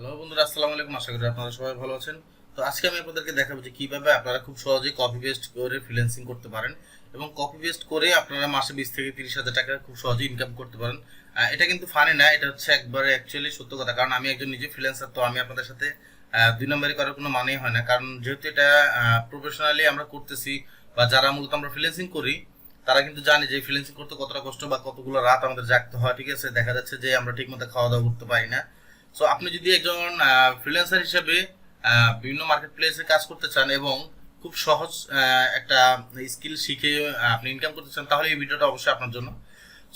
Hello বন্ধুরা, আসসালামু আলাইকুম। আশা করি আপনারা সবাই ভালো আছেন। তো আজকে আমি আপনাদেরকে দেখাবো যে কীভাবে আপনারা খুব সহজেই কপি পেস্ট করে ফ্রিল্যান্সিং করতে পারেন এবং কপি পেস্ট করে আপনারা মাসে বিশ থেকে তিরিশ হাজার টাকা খুব সহজেই ইনকাম করতে পারেন। এটা কিন্তু ফানি না, এটা হচ্ছে একবারে অ্যাকচুয়ালি সত্য কথা। কারণ আমি একজন নিজে ফ্রিল্যান্সার তো আমি আপনাদের সাথে দুই নম্বরই করার কোনো মানেই হয় না। কারণ যেহেতু এটা প্রফেশনালি আমরা করতেছি বা যারা মূলত আমরা ফ্রিল্যান্সিং করি, তারা কিন্তু জানে যে ফ্রিল্যান্সিং করতে কতটা কষ্ট বা কতগুলো রাত আমাদের জাগতে হয়, ঠিক আছে? দেখা যাচ্ছে যে আমরা ঠিকমতো খাওয়া দাওয়া করতে পারি না। সো আপনি যদি একজন ফ্রিল্যান্সার হিসেবে বিভিন্ন মার্কেট প্লেসে কাজ করতে চান এবং খুব সহজ একটা স্কিল শিখে আপনি ইনকাম করতে চান, তাহলে এই ভিডিওটা অবশ্যই আপনার জন্য।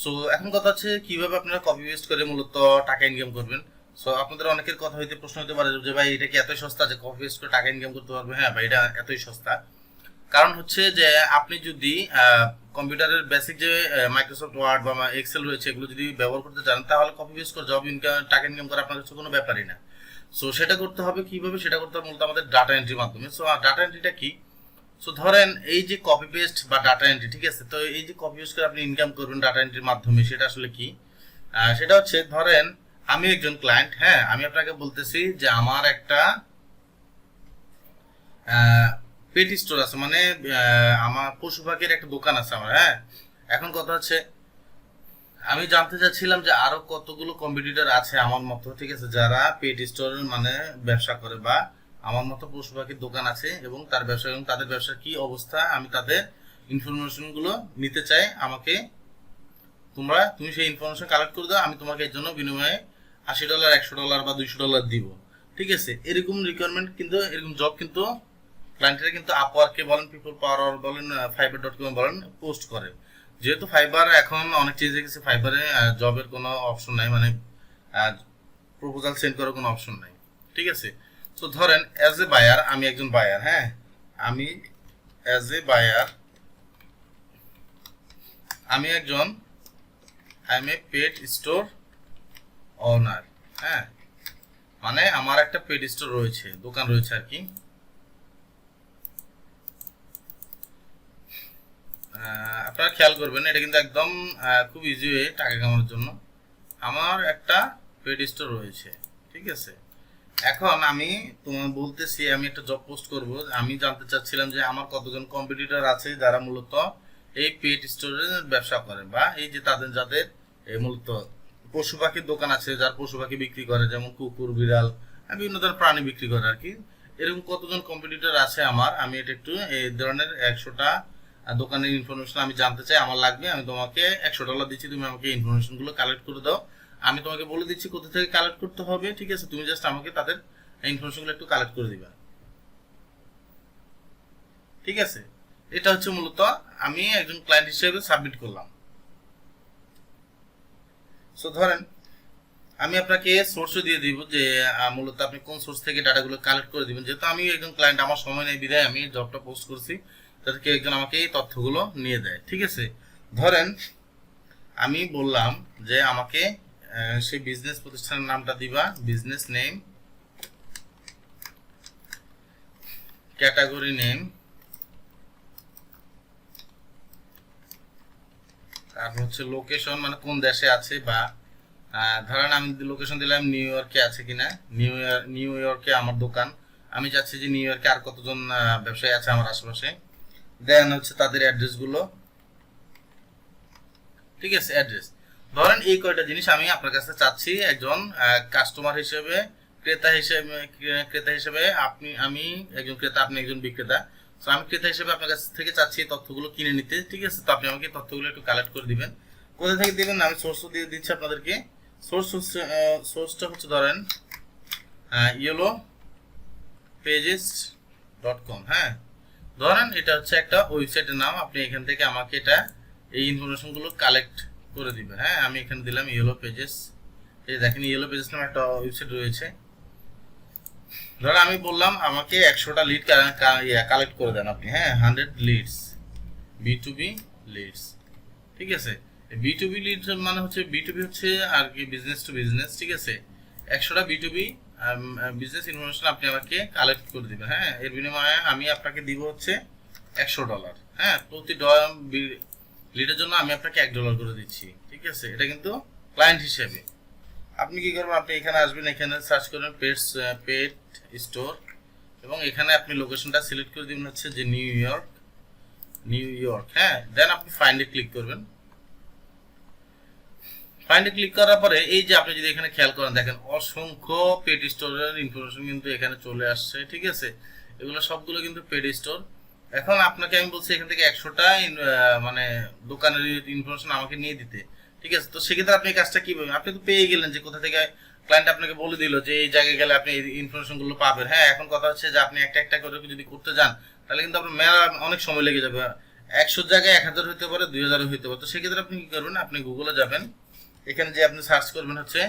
সো এখন কথা হচ্ছে কীভাবে আপনারা কপি পেস্ট করে মূলত টাকা ইনকাম করবেন। সো আপনাদের অনেকের কথা হইতে প্রশ্ন হতে পারে যে, ভাই, এটা কি এতই সস্তা যে কপি পেস্ট করে টাকা ইনকাম করতে পারবে? হ্যাঁ ভাই, এটা এতই সস্তা। কারণ হচ্ছে যে আপনি যদি কম্পিউটারের বেসিক যে মাইক্রোসফট ওয়ার্ড বা এক্সেল রয়েছে, এগুলো যদি ব্যবহার করতে চান, তাহলে কপি পেস্ট করে জব ইনকাম টাকা ইনকাম করা আপনার কাছে কোনো ব্যাপারই না। সো সেটা করতে হবে কীভাবে? সেটা করতে হবে মূলত আমাদের ডাটা এন্ট্রির মাধ্যমে। সো ডাটা এন্ট্রিটা কি? সো ধরেন এই যে কপি পেস্ট বা ডাটা এন্ট্রি ঠিক আছে? তো এই যে কপি পেস্ট করে আপনি ইনকাম করবেন ডাটা এন্ট্রির মাধ্যমে, সেটা আসলে কি? সেটা হচ্ছে, ধরেন আমি একজন ক্লায়েন্ট হ্যাঁ আমি আপনাকে বলতেছি যে আমার একটা পেট স্টোর আছে মানে আমার পশু পাখির একটা দোকান আছে আমার হ্যাঁ? এখন কথা হচ্ছে, আমি জানতে চাচ্ছিলাম যে আরও কতগুলো কম্পিটিটর আছে আমার মতো, ঠিক আছে? যারা পেট স্টোর মানে ব্যবসা করে বা আমার মতো পশু পাখির দোকান আছে এবং তার ব্যবসা এবং তাদের ব্যবসার কি অবস্থা, আমি তাদের ইনফরমেশনগুলো নিতে চাই। আমাকে তোমরা, তুমি সেই ইনফরমেশন কালেক্ট করে দাও, আমি তোমাকে এর জন্য বিনিময়ে আশি ডলার একশো ডলার বা দুইশো ডলার দিব, ঠিক আছে? এরকম রিকোয়ারমেন্ট কিন্তু, এরকম জব কিন্তু ক্লায়েন্টেরা কিন্তু আপওয়ার্কে বলেন পিপল পাওয়ার বলেন ফাইবার ডট কম বলেন পোস্ট করে। যেহেতু ফাইবার এখন অনেক চেঞ্জ হয়ে গেছে ফাইবারে জবের কোনো অপশন নাই মানে প্রপোজাল সেন্ড করার কোনো অপশন নাই। ঠিক আছে? তো ধরেন অ্যাজ এ বায়ার আমি একজন বায়ার হ্যাঁ? আমি অ্যাজ এ বায়ার আমি একজন I am a pet store owner হ্যাঁ? মানে আমার একটা পেট স্টোর রয়েছে, দোকান রয়েছে আর কি। আপনারা খেয়াল করবেন, এটা কিন্তু একদম খুব ইজি ওয়ে টাকা কামানোর জন্য। আমার একটা পেড স্টোর রয়েছে, ঠিক আছে? এখন আমি তোমার বলতেছি, আমি একটা জব পোস্ট করব। আমি জানতে চাচ্ছিলাম যে আমার কতজন কম্পিটিটর আছে যারা মূলত এই পেট স্টোরের ব্যবসা করে বা এই যে তাদের, যাদের মূলত পশু পাখির দোকান আছে, যার পশু পাখি বিক্রি করে, যেমন কুকুর, বিড়াল বিভিন্ন ধরনের প্রাণী বিক্রি করে আর কি। এরকম কতজন কম্পিটিটর আছে আমার? আমি এটা একটু এই ধরনের একশোটা দোকানের ইনফরমেশন আমি জানতে চাই, আমার লাগবে, আমি তোমাকে একশো ডলার দিচ্ছি, তুমি আমাকে ইনফরমেশনগুলো কালেক্ট করে দাও। আমি তোমাকে বলে দিচ্ছি কোথা থেকে কালেক্ট করতে হবে, ঠিক আছে? তুমি জাস্ট আমাকে তাদের ইনফরমেশনগুলো একটু কালেক্ট করে দিবা। ঠিক আছে? এটা হচ্ছে মূলত আমি একজন ক্লায়েন্ট হিসেবে সাবমিট করলাম। সো ধরেন, আমি আপনাকে সোর্সও দিয়ে দিব যে মূলত আপনি কোন সোর্স থেকে ডাটাগুলো কালেক্ট করে দিবেন। যেহেতু আমি একজন ক্লায়েন্ট আমার সময় নেই, বিদায়, আমি জবটা পোস্ট করছি। কেউ একজন আমাকে এই তথ্যগুলো নিয়ে দেয়, ঠিক আছে? ধরেন, আমি বললাম যে আমাকে সেই বিজনেস প্রতিষ্ঠানের নামটা দিবা বিজনেস নেম ক্যাটাগরি নেম তারপর হচ্ছে লোকেশন মানে কোন দেশে আছে বা ধরেন আমি লোকেশন দিলাম নিউ ইয়র্কে আছে কিনা নিউ ইয়র্ক নিউ ইয়র্কে আমার দোকান, আমি চাচ্ছি যে নিউ ইয়র্কে আর কতজন ব্যবসায়ী আছে আমার আশেপাশে? দেন হচ্ছে তাদের অ্যাড্রেসগুলো। ঠিক আছে অ্যাড্রেস ধরেন এই কয়টা জিনিস আমি আপনার কাছে চাচ্ছি একজন কাস্টমার হিসেবে, ক্রেতা হিসেবে ক্রেতা হিসেবে আপনি, আমি একজন ক্রেতা, আপনি একজন বিক্রেতা। তো আমি ক্রেতা হিসেবে আপনার কাছ থেকে চাচ্ছি তথ্যগুলো কিনে নিতে, ঠিক আছে? তো আপনি আমাকে তথ্যগুলো একটু কালেক্ট করে দিবেন। কোথা থেকে দিবেন আমি সোর্স দিয়ে দিচ্ছি আপনাদেরকে। সোর্স সোর্সটা হচ্ছে ধরেন ইয়েলো পেজেস ডট কম হ্যাঁ? ধরেন এটা হচ্ছে একটা ওয়েবসাইটের নাম, আপনি এখান থেকে আমাকে এটা, এই ইনফরমেশনগুলো কালেক্ট করে দিবেন। হ্যাঁ আমি এখানে দিলাম ইয়েলো পেজেস এই দেখেন ইয়েলো পেজেস নামে একটা ওয়েবসাইট রয়েছে। ধরেন, আমি বললাম, আমাকে একশোটা লিড কালেক্ট করে দেন আপনি। হ্যাঁ hundred leads B to B leads ঠিক আছে? বি টু বি লিড মানে হচ্ছে বি টু বি হচ্ছে আর কি বিজনেস টু বিজনেস ঠিক আছে? একশোটা B to B business information আপনি আমাকে কালেক্ট করে দিবেন হ্যাঁ? এর বিনিময়ে আমি আপনাকে দিব হচ্ছে একশো ডলার হ্যাঁ? প্রতি লিডের জন্য আমি আপনাকে এক ডলার করে দিচ্ছি, ঠিক আছে? এটা কিন্তু ক্লায়েন্ট হিসেবে। আপনি কি করবেন? আপনি এখানে আসবেন, এখানে সার্চ করবেন পেটস পেট স্টোর এবং এখানে আপনি লোকেশনটা সিলেক্ট করে দিবেন হচ্ছে যে নিউ ইয়র্ক নিউ ইয়র্ক হ্যাঁ? দেন আপনি ফাইন্ডে ক্লিক করবেন। ফাইন্ডে ক্লিক করার পরে এই যে আপনি যদি এখানে খেয়াল করেন, দেখেন অসংখ্য পেড স্টোরের ইনফরমেশন কিন্তু এখানে চলে আসছে, ঠিক আছে? এগুলো সবগুলো কিন্তু পেড স্টোর এখন আপনাকে আমি বলছি এখান থেকে একশোটা মানে দোকানের ইনফরমেশন আমাকে নিয়ে দিতে, ঠিক আছে? তো সেক্ষেত্রে আপনি কাজটা কীভাবে, আপনি তো পেয়ে গেলেন যে কোথা থেকে ক্লায়েন্ট আপনাকে বলে দিল যে এই জায়গায় গেলে আপনি এই ইনফরমেশনগুলো পাবেন। হ্যাঁ এখন কথা হচ্ছে যে আপনি একটা একটা করে যদি করতে যান, তাহলে কিন্তু আপনার মেলা অনেক সময় লেগে যাবে। একশো জায়গায় এক হাজার হইতে পারে, দুই হাজারও হতে পারে। তো সেক্ষেত্রে আপনি কি করবেন, আপনি গুগলে যাবেন। এখানে যে আপনি সার্চ করবেন হচ্ছে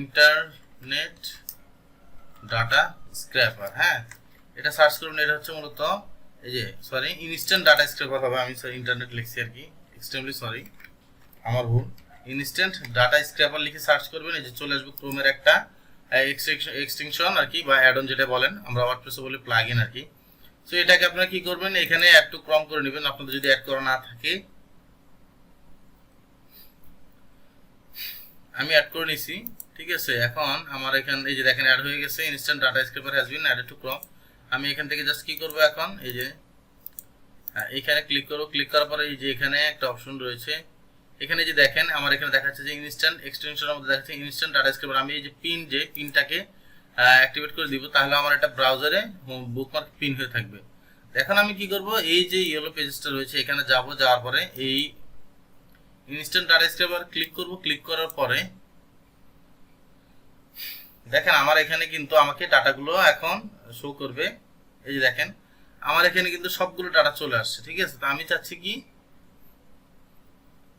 ইন্টারনেট ডাটা স্ক্র্যাপার হ্যাঁ? এটা সার্চ করবেন এটা হচ্ছে মূলত, এই যে সরি ইনস্ট্যান্ট ডাটা স্ক্র্যাপার হবে, আমি ইন্টারনেট লিখছি আর কি এক্সট্রিমলি সরি আমার ভুল। ইনস্ট্যান্ট ডাটা স্ক্র্যাপার লিখে সার্চ করবেন, এই যে চলে আসবে ক্রোমের একটা এক্সটেনশন আর কি, বা অ্যাড অন যেটা বলেন, আমরা ওয়ার্ডপ্রেসে বলি প্লাগ ইন আর কি। সো এটাকে আপনারা কি করবেন, এখানে অ্যাড ক্রম করে নেবেন। আপনাদের যদি অ্যাড করা না থাকে আমি অ্যাড করে নিছি, ঠিক আছে? এখন আমার এখান এই যে দেখেন অ্যাড হয়ে গেছে instant data scraper has been added to Chrome আমি এখান থেকে জাস্ট কি করব এখন? এই যে হ্যাঁ এখানে ক্লিক করব। ক্লিক করার পরে এই যে এখানে একটা অপশন রয়েছে। এখানে যে দেখেন, আমার এখানে দেখাচ্ছে যে ইনস্ট্যান্ট এক্সটেনশনের মধ্যে দেখাচ্ছে ইনস্ট্যান্ট ডাটা স্ক্রেপার আমি এই যে পিন যে পিনটাকে অ্যাক্টিভেট করে দিব, তাহলে আমার একটা ব্রাউজারে বুকমার্ক পিন হয়ে থাকবে। এখন আমি কি করব? এই যে ইয়েলো পেজেসটা রয়েছে, এখানে যাব, যাওয়ার পরে এই ইনস্ট্যান্ট ডাটা স্ক্রেপার ক্লিক করব ক্লিক করার পরে দেখেন আমার এখানে কিন্তু আমাকে ডাটাগুলো এখন শো করবে। এই যে দেখেন, আমার এখানে কিন্তু সবগুলো ডাটা চলে আসছে, ঠিক আছে? তো আমি চাচ্ছি কি?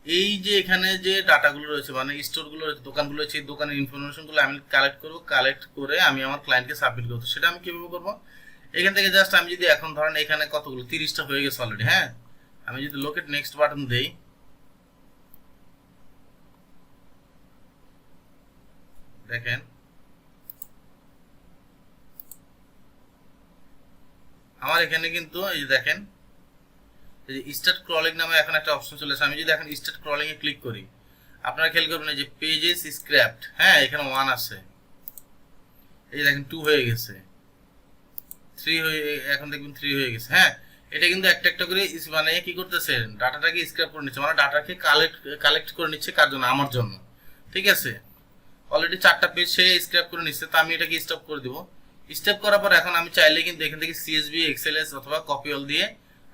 এই যে এখানে যে ডাটাগুলো রয়েছে মানে স্টোরগুলো রয়েছে, দোকানগুলো রয়েছে, এই দোকানের ইনফরমেশনগুলো আমি কালেক্ট করব কালেক্ট করে আমি আমার ক্লায়েন্টকে সাবমিট করব। সেটা আমি কীভাবে করব? এখান থেকে জাস্ট আমি যদি এখন ধরেন এখানে কতগুলো? তিরিশটা হয়ে গেছে অলরেডি হ্যাঁ? আমি যদি লোকেট নেক্সট বাটন দেই দেখেন। আমার এখানে কিন্তু, এই যে দেখেন, এই যে স্টার্ট ক্রলিং নামে এখন একটা অপশন চলে আসে আমি যদি এখন স্টার্ট ক্রলিং এ ক্লিক করি, আপনারা খেয়াল করবেন যে পেজেস স্ক্র্যাপড হ্যাঁ এখানে ওয়ান আছে। এই দেখেন টু হয়ে গেছে। থ্রি হয়ে, এখন দেখবেন থ্রি হয়ে গেছে। হ্যাঁ এটা কিন্তু একটা একটা করে মানে কি করতেছে ডাটাটাকে স্ক্র্যাপ করে নিচ্ছে। মানে ডাটাকে কালেক্ট কালেক্ট করে নিচ্ছে কার জন্য? আমার জন্য। ঠিক আছে? অলরেডি চারটা পেজ সে স্ক্র্যাপ করে নিচ্ছে, তো আমি এটাকে স্টপ করে দিব। স্টেপ করার পর এখন আমি চাইলে কিন্তু এখান থেকে সিএসবি এক্সএলএস অথবা কপি অল দিয়ে,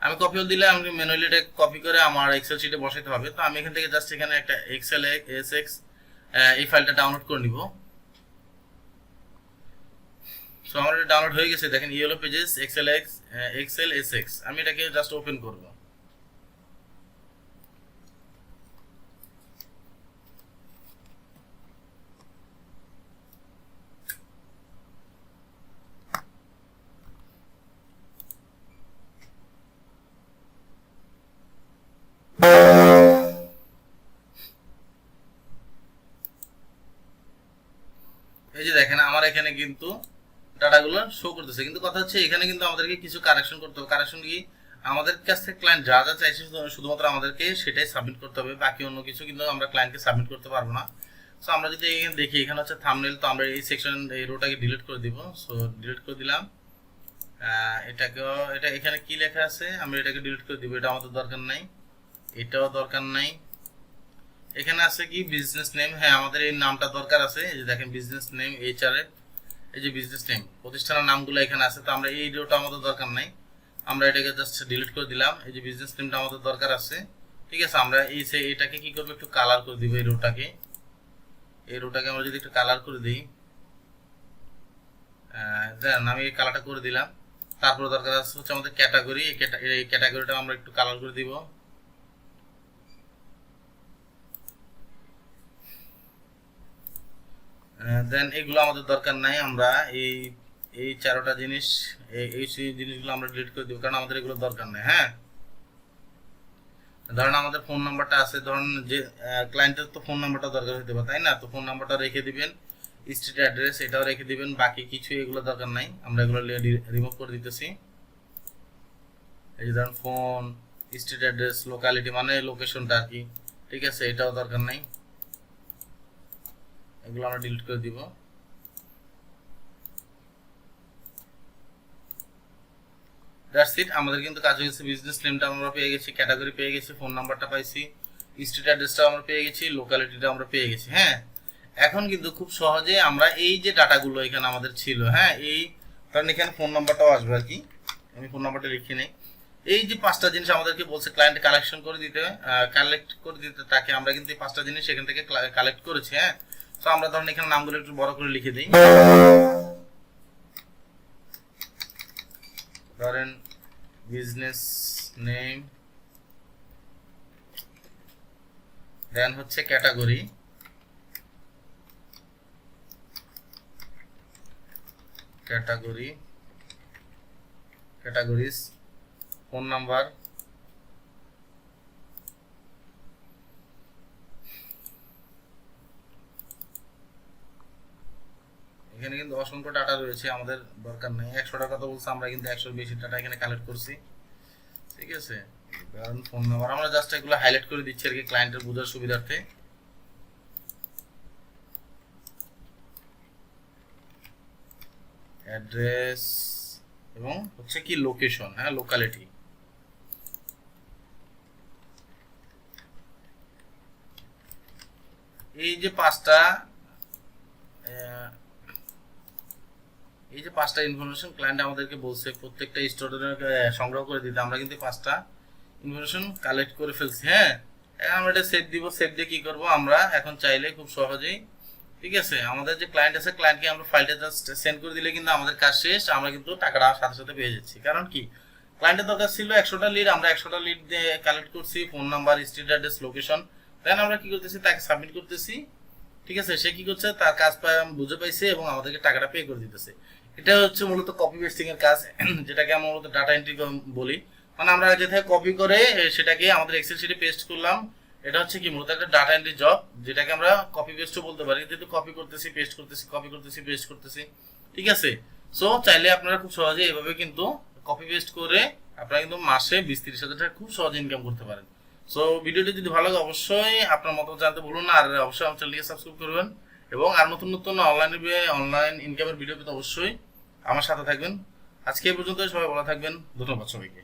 আমি কপি অল দিলে আমি ম্যানুয়ালি এটা কপি করে আমার এক্সেল শিটে বসাতে হবে। তো আমি এখান থেকে জাস্ট এখানে একটা এক্সেল এস এক্স এই ফাইলটা ডাউনলোড করে নিব। সো আমার এটা ডাউনলোড হয়ে গেছে, দেখেন yellow pages Excel X Excel S X আমি এটাকে জাস্ট ওপেন করব এই যে দেখেন আমার এখানে কিন্তু ডাটাগুলো শো করতেছে। কিন্তু কথা হচ্ছে, এখানে কিন্তু আমাদেরকে কিছু কারেকশন করতে হবে। কারেকশন কি? আমাদের কাছ থেকে ক্লায়েন্ট যা যা চাইছে শুধুমাত্র আমাদেরকে সেটাই সাবমিট করতে হবে। বাকি অন্য কিছু কিন্তু আমরা ক্লায়েন্টকে সাবমিট করতে পারব না। সো আমরা যদি এখানে দেখি, এখানে হচ্ছে থামনেল তো আমরা এই সেকশন এই রোটাকে ডিলিট করে দিব। সো ডিলিট করে দিলাম। এটাকেও, এটা এখানে কি লেখা আছে? আমরা এটাকে ডিলিট করে দিব। এটা আমাদের দরকার নাই। এটাও দরকার নাই। এখানে আছে কি? বিজনেস নেম হ্যাঁ আমাদের এই নামটা দরকার আছে। এই যে দেখেন বিজনেস নেম এইচআর এই যে বিজনেস নেম প্রতিষ্ঠানের নামগুলো এখানে আছে, তো আমরা এই রোটা আমাদের দরকার নাই। আমরা এটাকে জাস্ট ডিলিট করে দিলাম। এই যে বিজনেস নেমটা আমাদের দরকার আছে, ঠিক আছে? আমরা এই সে এটাকে কি করব, একটু কালার করে দিব এই রোটাকে এই রোটাকে আমরা যদি একটু কালার করে দিই দেন আমি এই কালারটা করে দিলাম। তারপরে দরকার আছে হচ্ছে আমাদের ক্যাটাগরি এই ক্যাটাগরিটা আমরা একটু কালার করে দিব। দেন এগুলো আমাদের দরকার নাই, আমরা এই এই চারোটা জিনিস, এই জিনিসগুলো আমরা ডিলিট করে দিব, কারণ আমাদের এগুলো দরকার নেই হ্যাঁ? ধরেন আমাদের ফোন নাম্বারটা আছে, ধরেন যে ক্লায়েন্টের তো ফোন নাম্বারটা দরকার হতে পারে, তাই না? তো ফোন নাম্বারটা রেখে দিবেন স্ট্রিট অ্যাড্রেস এটাও রেখে দিবেন, বাকি কিছু এগুলো দরকার নাই, আমরা এগুলো রিমুভ করে দিতেছি। এই যে ধরেন ফোন স্ট্রিট অ্যাড্রেস লোকালিটি মানে লোকেশনটা আর কি, ঠিক আছে? এটাও দরকার নাই। এগুলো আমরা ডিলিট করে দিব। দ্যাটস ইট আমাদের কিন্তু কাজ হয়ে গেছে বিজনেস নেমটা আমরা পেয়ে গেছি ক্যাটাগরি পেয়ে গেছি ফোন নাম্বারটা পাইছি স্ট্রিট অ্যাড্রেসটা আমরা পেয়ে গেছি লোকালিটিটা আমরা পেয়ে গেছি হ্যাঁ? এখন কিন্তু খুব সহজে আমরা এই যে ডাটাগুলো এখানে আমাদের ছিল হ্যাঁ? এই, কারণ এখানে ফোন নাম্বারটাও আসবে আর কি। আমি ফোন নাম্বারটা লিখে নেই। এই যে পাঁচটা জিনিস আমাদেরকে বলছে ক্লায়েন্ট কালেকশন করে দিতে কালেক্ট করে দিতে, তাকে আমরা কিন্তু এই পাঁচটা জিনিস সেখান থেকে কালেক্ট করেছি হ্যাঁ? তো আমরা ধরেন এখানে নামগুলো একটু বড় করে লিখে দিই। ধরেন বিজনেস নেম দেন হচ্ছে category category categories phone number এখানে কিন্তু অসংখ্য ডাটা রয়েছে, আমাদের দরকার নেই। একশো টাকা তো বলছে, আমরা কিন্তু একশোর বেশি ডাটা এখানে কালেক্ট করছি। ঠিক আছে? কারণ ফোন নাম্বার আমরা জাস্ট এগুলো হাইলাইট করে দিচ্ছি আর কি ক্লায়েন্টের বোঝার সুবিধার্থে। অ্যাড্রেস এবং হচ্ছে কি লোকেশন হ্যাঁ লোকালিটি এই যে পাঁচটা এই যে পাঁচটা ইনফরমেশন ক্লায়েন্ট আমাদেরকে বলছে, প্রত্যেকটা স্টুডেন্ট সংগ্রহ করে দিতে। আমরা কিন্তু পাঁচটা ইনফরমেশন কালেক্ট করে ফেলছি হ্যাঁ? এখন আমরা এটা সেভ দিব সেভ দিয়ে কি করব? আমরা এখন চাইলে খুব সহজেই, ঠিক আছে? আমাদের যে ক্লায়েন্ট আছে ক্লায়েন্টকে আমরা ফাইলটা জাস্ট সেন্ড করে দিলে কিন্তু আমাদের কাজ শেষ, আমরা কিন্তু টাকাটা সাথে সাথে পেয়ে যাচ্ছি। কারণ কি? ক্লায়েন্টের দরকার ছিল একশোটা লিড আমরা একশোটা লিড দিয়ে কালেক্ট করছি phone number street address location then আমরা কি করতেছি? তাকে সাবমিট করতেছি। ঠিক আছে? সে কি করছে? তার কাজ পায় বুঝে পাইছে এবং আমাদেরকে টাকাটা পে করে দিতেছে। এটা হচ্ছে মূলত কপি পেস্টিং এর কাজ, যেটাকে আমরা মূলত ডাটা এন্ট্রি বলি। মানে আমরা যেটা কপি করে সেটাকে আমাদের এক্সেল শিটে পেস্ট করলাম। এটা হচ্ছে কি মূলত একটা ডাটা এন্ট্রি জব যেটাকে আমরা কপি পেস্টও বলতে পারি। যেহেতু কপি করতেছি পেস্ট করতেছি কপি করতেছি পেস্ট করতেছি। ঠিক আছে? সো চাইলে আপনারা খুব সহজে এভাবে কিন্তু কপি পেস্ট করে আপনারা কিন্তু মাসে বিশ তিরিশ হাজার টাকা খুব সহজে ইনকাম করতে পারেন। সো ভিডিওটি যদি ভালো লাগে, অবশ্যই আপনার মতো জানতে বলুন আর অবশ্যই আমার চ্যানেলকে সাবস্ক্রাইব করবেন। এবং আর নতুন নতুন অনলাইন অনলাইন ইনকামের ভিডিও পেতে অবশ্যই আমার সাথে থাকবেন। আজকে এই পর্যন্ত সবাই বলা থাকবেন। ধন্যবাদ সবাইকে।